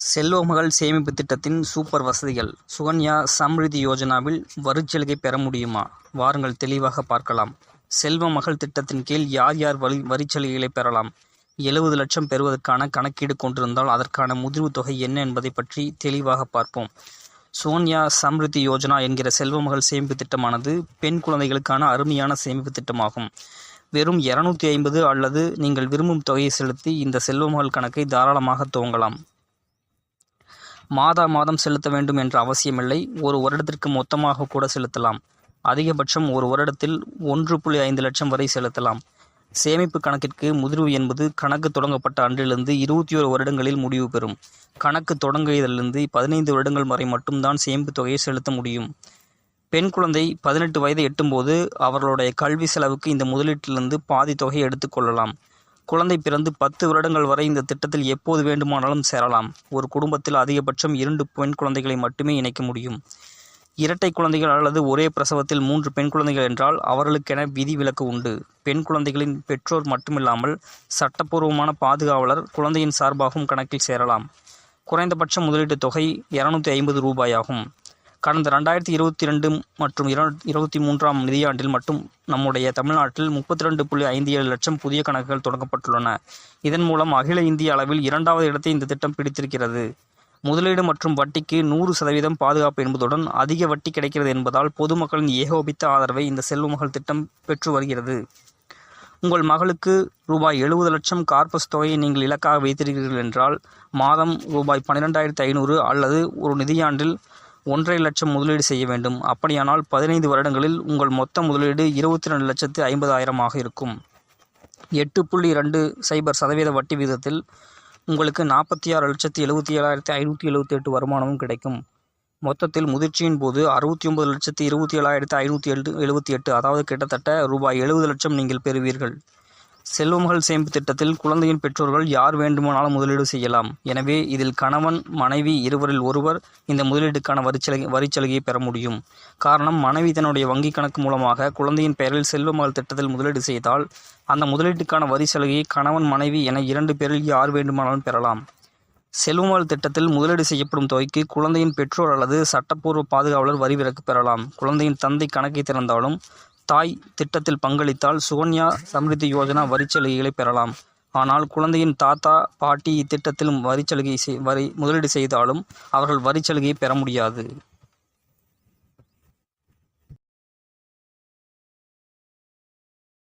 செல்வமகள் சேமிப்பு திட்டத்தின் சூப்பர் வசதிகள். சுகன்யா சம்ரிதி யோஜனாவில் வரிச்சலுகை பெற முடியுமா? வாருங்கள் தெளிவாக பார்க்கலாம். செல்வ மகள் திட்டத்தின் கீழ் யார் யார் வரி வரிச்சலுகைகளை பெறலாம்? எழுபது லட்சம் பெறுவதற்கான கணக்கீடு கொண்டிருந்தால் அதற்கான முதிர்வு தொகை என்ன என்பதை பற்றி தெளிவாக பார்ப்போம். சுகன்யா சம்ரிதி யோஜனா என்கிற செல்வமகள் சேமிப்பு திட்டமானது பெண் குழந்தைகளுக்கான அருமையான சேமிப்பு திட்டமாகும். வெறும் இரநூத்தி ஐம்பது அல்லது நீங்கள் விரும்பும் தொகையை செலுத்தி இந்த செல்வமகள் கணக்கை தாராளமாக துவங்கலாம். மாதா மாதம் செலுத்த வேண்டும் என்ற அவசியமில்லை. ஒரு வருடத்திற்கு மொத்தமாக கூட செலுத்தலாம். அதிகபட்சம் ஒரு வருடத்தில் ஒன்று புள்ளி ஐந்து லட்சம் வரை செலுத்தலாம். சேமிப்பு கணக்கிற்கு முதிர்வு என்பது கணக்கு தொடங்கப்பட்ட அன்றிலிருந்து இருபத்தி ஒரு வருடங்களில் முடிவு பெறும். கணக்கு தொடங்கியதிலிருந்து பதினைந்து வருடங்கள் வரை மட்டும்தான் சேமிப்பு தொகையை செலுத்த முடியும். பெண் குழந்தை பதினெட்டு வயதை எட்டும்போது அவர்களுடைய கல்வி செலவுக்கு இந்த முதலீட்டிலிருந்து பாதி தொகையை எடுத்துக்கொள்ளலாம் குழந்தை பிறந்து பத்து வருடங்கள் வரை இந்த திட்டத்தில் எப்போது வேண்டுமானாலும் சேரலாம். ஒரு குடும்பத்தில் அதிகபட்சம் இரண்டு பெண் குழந்தைகளை மட்டுமே இணைக்க முடியும். இரட்டை குழந்தைகள் அல்லது ஒரே பிரசவத்தில் மூன்று பெண் குழந்தைகள் என்றால் அவர்களுக்கென விதி விலக்கு உண்டு. பெண் குழந்தைகளின் பெற்றோர் மட்டுமில்லாமல் சட்டப்பூர்வமான பாதுகாவலர் குழந்தையின் சார்பாகவும் கணக்கில் சேரலாம். குறைந்தபட்ச முதலீட்டுத் தொகை இரநூத்தி ஐம்பது ரூபாயாகும். கடந்த ரெண்டாயிரத்தி இருபத்தி ரெண்டு மற்றும் இருபத்தி மூன்றாம் நிதியாண்டில் மட்டும் நம்முடைய தமிழ்நாட்டில் முப்பத்தி ரெண்டு புள்ளி ஐந்து ஏழு லட்சம் புதிய கணக்குகள் தொடங்கப்பட்டுள்ளன. இதன் மூலம் அகில இந்திய அளவில் இரண்டாவது இடத்தை இந்த திட்டம் பிடித்திருக்கிறது. முதலீடு மற்றும் வட்டிக்கு நூறு சதவீதம் பாதுகாப்பு என்பதுடன் அதிக வட்டி கிடைக்கிறது என்பதால் பொதுமக்களின் ஏகோபித்த ஆதரவை இந்த செல்வமகள் திட்டம் பெற்று வருகிறது. உங்கள் மகளுக்கு ரூபாய் எழுபது லட்சம் கார்பஸ் தொகையை நீங்கள் இலக்காக வைத்திருக்கிறீர்கள் என்றால் மாதம் ரூபாய் பன்னிரெண்டாயிரத்தி ஐநூறு அல்லது ஒரு நிதியாண்டில் ஒன்றரை லட்சம் முதலீடு செய்ய வேண்டும். அப்படியானால் பதினைந்து வருடங்களில் உங்கள் மொத்த முதலீடு இருபத்தி ரெண்டு லட்சத்து ஐம்பதாயிரமாக இருக்கும். எட்டு புள்ளி ரெண்டு சைபர் சதவீத வட்டி விகிதத்தில் உங்களுக்கு நாற்பத்தி ஆறு லட்சத்தி எழுபத்தி ஏழாயிரத்தி ஐநூற்றி எழுபத்தி எட்டு வருமானமும் கிடைக்கும். மொத்தத்தில் முதிர்ச்சியின் போது அறுபத்தி ஒன்பது லட்சத்தி இருபத்தி ஏழாயிரத்தி ஐநூற்றி எழு எழுபத்தி எட்டு அதாவது கிட்டத்தட்ட ரூபாய் எழுபது லட்சம் நீங்கள் பெறுவீர்கள். செல்வமகள் சேமிப்பு திட்டத்தில் குழந்தையின் பெற்றோர்கள் யார் வேண்டுமானாலும் முதலீடு செய்யலாம். எனவே இதில் கணவன் மனைவி இருவரில் ஒருவர் இந்த முதலீட்டுக்கான வரிச்சலுகை வரிச்சலுகையை பெற முடியும். காரணம் மனைவி தன்னுடைய வங்கிக் கணக்கு மூலமாக குழந்தையின் பெயரில் செல்வமகள் திட்டத்தில் முதலீடு செய்தால் அந்த முதலீட்டுக்கான வரி சலுகையை கணவன் மனைவி என இரண்டு பேரில் யார் வேண்டுமானாலும் பெறலாம். செல்வமகள் திட்டத்தில் முதலீடு செய்யப்படும் தொகைக்கு குழந்தையின் பெற்றோர் அல்லது சட்டப்பூர்வ பாதுகாவலர் வரி விலக்கு பெறலாம். குழந்தையின் தந்தை கணக்கை திறந்தாலும் தாய் திட்டத்தில் பங்களித்தால் சுகன்யா சம்ரிதி யோஜனா வரிச்சலுகைகளை பெறலாம். ஆனால் குழந்தையின் தாத்தா பாட்டி இத்திட்டத்தில் வரிச்சலுகை செய் வரி முதலீடு செய்தாலும் அவர்கள் வரிச்சலுகையை பெற முடியாது.